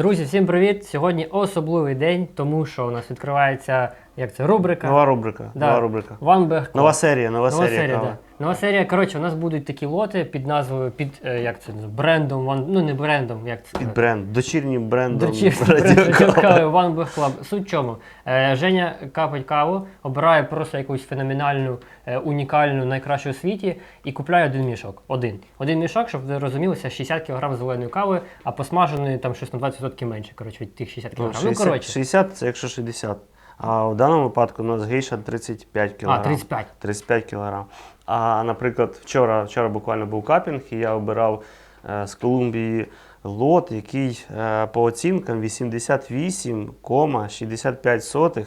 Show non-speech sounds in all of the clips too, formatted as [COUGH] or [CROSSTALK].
Друзі, всім привіт! Сьогодні особливий день, тому що у нас відкривається як це рубрика. Нова рубрика. Да. Нова рубрика. Bag Нова серія, нова, Нова серія. серія, да. Нова серія. Коротше, у нас будуть такі лоти під назвою, під е, як це брендом, One, ну не брендом, як це Під бренд, дочірнім брендом. Дочірній Радіо бренд Кава. кави One Bag Club. Суть в чому? Е, Женя капить каву, обирає просто якусь феноменальну, е, унікальну, найкращу у світі і купляє один мішок. Один. Один мішок, щоб ви розумілися, 60 кг зеленої кави, а посмаженої там щось на 20% менше. Коротше, від тих 60 кг. Ну, Ну, 60, коротше. 60 це якщо 60. А в даному випадку у нас гейша 35 кг. А, 35. 35 кг. А, наприклад, вчора, вчора буквально був капінг, і я обирав е, з Колумбії лот, який е, по оцінкам 88,65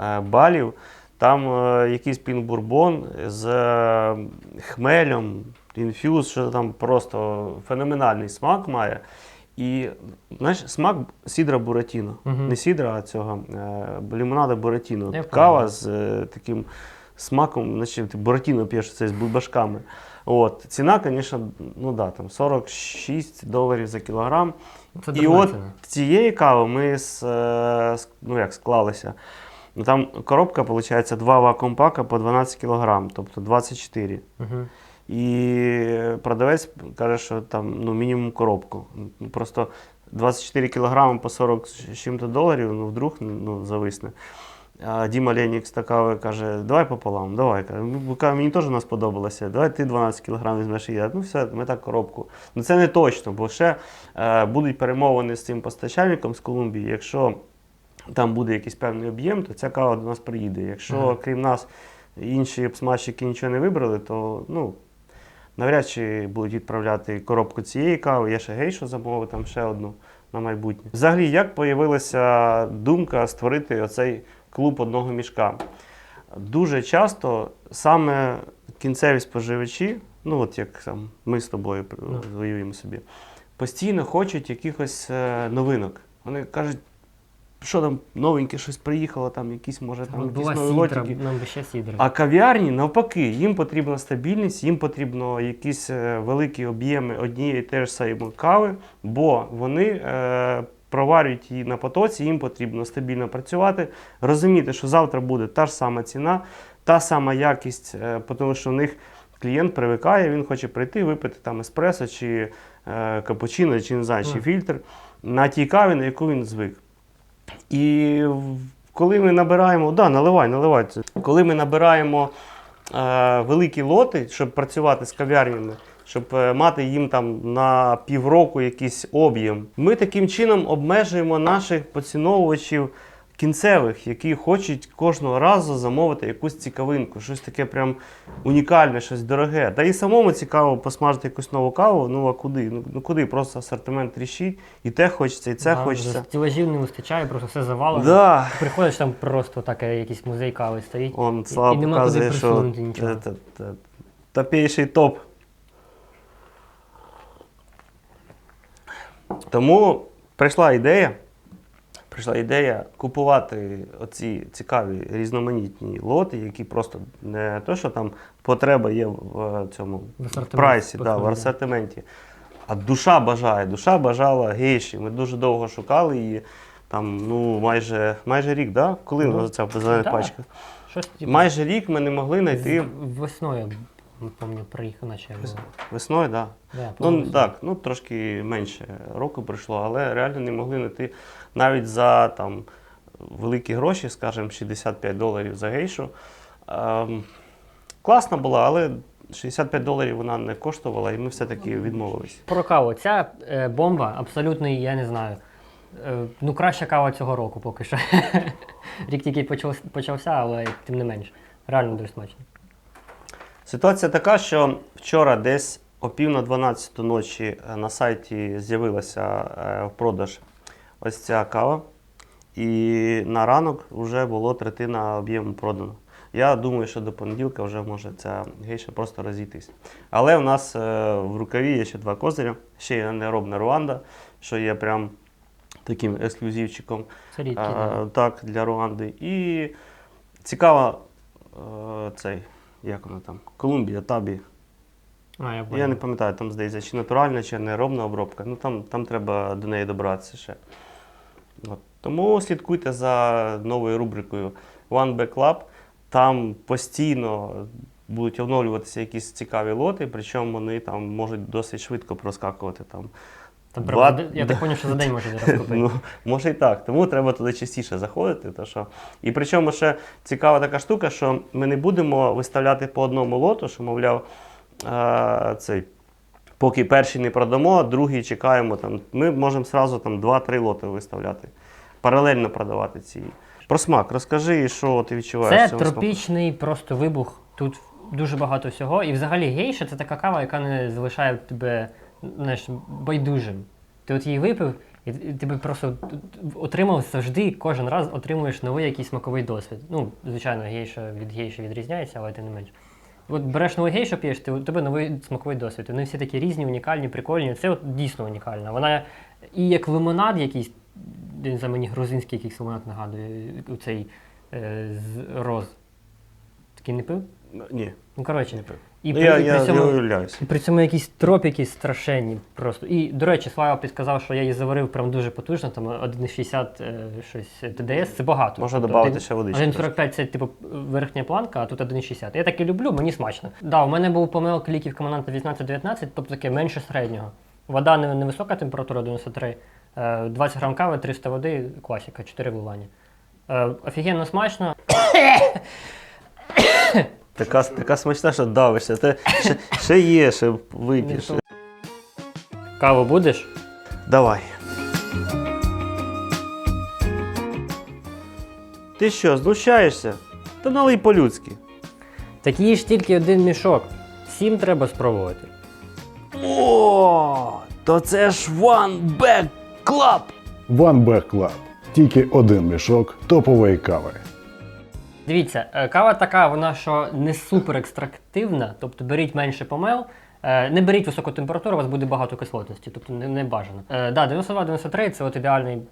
е, балів. Там е, якийсь пінбурбон з е, хмелем, інфюз, що там просто феноменальний смак має. І знаєш, смак сідра Буратіно. Мгм. Не сідра, а цього е, лимонада Буратіно. Я Кава з е, таким смаком, наче ти Буратіно п'єш це з бульбашками. От. Ціна, звісно, ну да, там 46 доларів за кілограм. Це І от ціна. цієї кави ми з, е, ну, як склалися. Ну, там коробка, виходить, два вакуум-пака по 12 кг, тобто 24. Мгм. І продавець каже, що там ну, мінімум коробку. Ну, Просто 24 кг по 40 з чим-то доларів, ну вдруг ну, зависне. А Діма Ленікс така каже, давай пополам, давай. Каже, «Ну, мені теж вона сподобалася. Давай ти 12 кг візьмеш і я. Ну все, ми так коробку. Ну це не точно, бо ще е, будуть перемовини з цим постачальником з Колумбії. Якщо там буде якийсь певний об'єм, то ця кава до нас приїде. Якщо Ага. крім нас інші смачики нічого не вибрали, то ну, навряд чи будуть відправляти коробку цієї кави. Я ще гейшу замовив, там ще одну на майбутнє. Взагалі, як появилася думка створити оцей клуб одного мішка? Дуже часто саме кінцеві споживачі, ну от як там, ми з тобою Ну. воюємо собі, постійно хочуть якихось е, новинок. Вони кажуть, що там новеньке щось приїхало, там якісь може там якісь була нові сідра, лотики. нам би ще сідра. А кав'ярні навпаки, їм потрібна стабільність, їм потрібно якісь е, великі об'єми однієї теж самої кави, бо вони е, проварюють її на потоці, їм потрібно стабільно працювати, розуміти, що завтра буде та ж сама ціна, та сама якість, е, тому що в них клієнт привикає, він хоче прийти, випити там еспресо чи е, капучино, чи не знаю, чи фільтр на тій каві, на яку він звик. І коли ми набираємо, да, наливай, наливай. це. Коли ми набираємо е, великі лоти, щоб працювати з кав'ярнями, щоб е, мати їм там на півроку якийсь об'єм, ми таким чином обмежуємо наших поціновувачів кінцевих, які хочуть кожного разу замовити якусь цікавинку, щось таке прям унікальне, щось дороге. Та і самому цікаво посмажити якусь нову каву. Ну а куди? Ну, ну куди? Просто асортимент тріщить, і те хочеться, і це Да, хочеться. Стілажів не вистачає, просто все завалено. Да. Приходиш там просто таке, якийсь музей кави стоїть. Он І- Слава і нема показує, куди що присунути нічого. е, та- та- топейший топ. Тому прийшла ідея. Прийшла ідея купувати оці цікаві різноманітні лоти, які просто не то, що там потреба є в е, цьому В прайсі, да, в асортименті. А душа бажає. Душа бажала гейші. Ми дуже довго шукали її. Там, ну, майже, майже рік, да? коли Ну, ну, ця зелена да. пачка? Щось типу, Майже рік ми не могли знайти весною, не пам'ятаю, приїхав, наче було. весною, да. Да, Ну так, ну трошки менше року пройшло, але реально не могли знайти навіть за там великі гроші, скажімо, 65 доларів за гейшу. Ем, класна була, але 65 доларів вона не коштувала, і ми все-таки відмовились. Про каву. Ця е, бомба абсолютно, я не знаю. Е, ну, краща кава цього року поки що. [LAUGHS] Рік тільки почався, але тим не менш. Реально дуже смачно. Ситуація така, що вчора десь о пів на 12 ночі е, на сайті з'явилася е, в продаж ось ця кава. І на ранок вже було третина об'єму продано. Я думаю, що до понеділка вже може ця гейша просто розійтись. Але у нас е, в рукаві є ще два козиря. Ще є неробна Руанда, що є прям таким ексклюзивчиком. Це рідкі. Да. так, для Руанди. І цікава цей, як воно там, Колумбія, Табі. А, я Я не пам'ятаю, там здається, чи натуральна, чи неробна обробка. Ну там, там треба до неї добратися ще. От. Тому слідкуйте за новою рубрикою One Back Club. Там постійно будуть оновлюватися якісь цікаві лоти, причому вони там можуть досить швидко проскакувати. Там. Там Два- прям, я так поняв, що за день можна розкупити. [LAUGHS] Ну, може і так. Тому треба туди частіше заходити. То що... І причому ще цікава така штука, що ми не будемо виставляти по одному лоту, що, мовляв, а, цей, поки перший не продамо, другий чекаємо. Там, ми можемо зразу там, 2-3 лоти виставляти, паралельно продавати ці. Про смак, розкажи, що ти відчуваєш. Це цьому смаку. тропічний просто вибух. Тут дуже багато всього. І взагалі гейша це така кава, яка не залишає тебе знаєш, байдужим. Ти от її випив, і тебе просто отримав завжди, кожен раз отримуєш новий якийсь смаковий досвід. Ну, звичайно, гейша від гейші відрізняється, але тим не менш. От береш новий гейшу, п'єш, ти, у тебе новий смаковий досвід. Вони всі такі різні, унікальні, прикольні. Це от дійсно унікально. Вона і як лимонад якийсь, я не мені грузинський якийсь лимонад нагадує, цей е, роз. Такий не пив? Ні, Ну, коротше. не пив. І Ну, при, я, і я, цьому, я і при цьому якісь тропіки страшенні просто. І, до речі, Слава підказав, що я її заварив прям дуже потужно, там 1,60 е, щось ТДС, це багато. Можна Тобто додати ще водички. 1,45 це типу верхня планка, а тут 1,60. Я так і люблю, мені смачно. Да, у мене був помилок ліків команданта 18-19, тобто таке менше середнього. Вода невисока температура 93, е, 20 грам кави, 300 води, класика, 4 вливання. Е, Офігенно смачно. [LAUGHS] Така, така смачна, що давишся. Те, ще, ще є, ще вип'єш. Каву будеш? Давай. Ти що, знущаєшся? Та налий по-людськи. Так їй ж тільки один мішок. Всім треба спробувати. О, то це ж One Back Club. One Back Club. Тільки один мішок топової кави. Дивіться, е, кава така, вона що не супер екстрактивна, тобто беріть менше помел. е, Не беріть високу температуру, у вас буде багато кислотності, тобто не, не бажано. Е, да, 92-93 це от ідеальний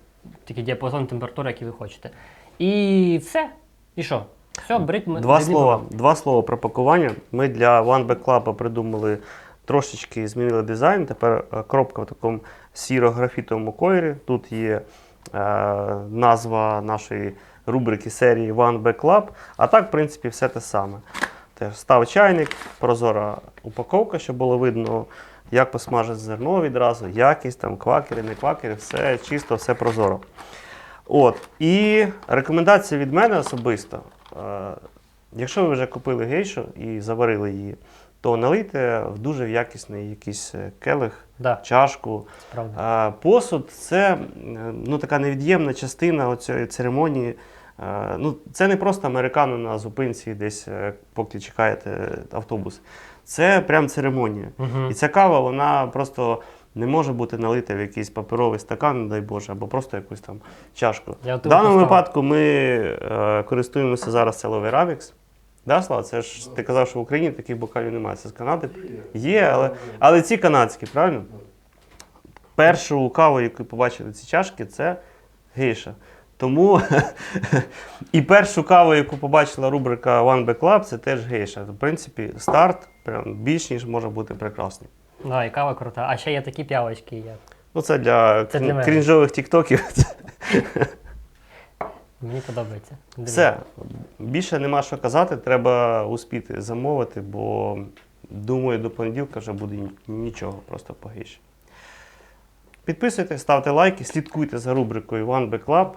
такий діапазон температури, який ви хочете. І все. І що? Все, беріть Два слова, два слова про пакування. Ми для One Back Club придумали трошечки змінили дизайн. Тепер кропка в такому сіро-графітовому кольорі. Тут є е, назва нашої рубрики серії One Back Club. А так, в принципі, все те саме. Теж став чайник, прозора упаковка, щоб було видно, як посмажити зерно відразу, якість, там, квакери, не квакери, все чисто, все прозоро. От. І рекомендація від мене особисто. Е, якщо ви вже купили гейшу і заварили її, то налийте в дуже якісний якийсь е, келих, Да, чашку. правда. Е, Посуд це е, ну, така невід'ємна частина цієї церемонії. Е, Ну, це не просто американо на зупинці, десь поки чекаєте автобус. Це прям церемонія. Угу. І ця кава, вона просто не може бути налита в якийсь паперовий стакан, не дай Боже, або просто якусь там чашку. Я В даному випадку ми е, користуємося зараз Целовий Ravix. Да, Слава? Це ж ти казав, що в Україні таких бокалів немає. Це з Канади є, але, але ці канадські, правильно? Першу каву, яку побачили ці чашки, це гейша. Тому [LAUGHS] і першу каву, яку побачила рубрика One Back Club, це теж гейша. В принципі, старт прям більш ніж може бути прекрасний. Да, і кава крута. А ще є такі п'явочки. Як. Ну, це для, Це для крінжових тіктоків. [LAUGHS] Мені подобається. Дивіться. Все. Більше нема що казати, треба успіти замовити, бо думаю, до понеділка вже буде нічого, просто погірше. Підписуйтесь, ставте лайки, слідкуйте за рубрикою One Back Club.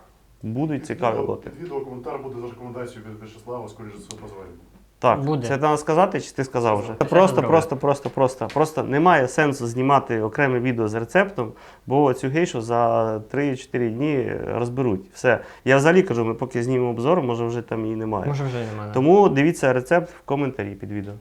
Будуть цікаві Відео- лоти. Відео коментар буде за рекомендацією від Вячеслава, скоріше за все, позвонить. Так, Буде. це треба сказати, чи ти сказав вже? Це Просто, добре. просто, просто, просто. Просто немає сенсу знімати окреме відео з рецептом, бо цю гейшу за 3-4 дні розберуть. Все. Я взагалі кажу, ми поки знімемо обзор, може вже там її немає. Може вже немає. Тому дивіться рецепт в коментарі під відео.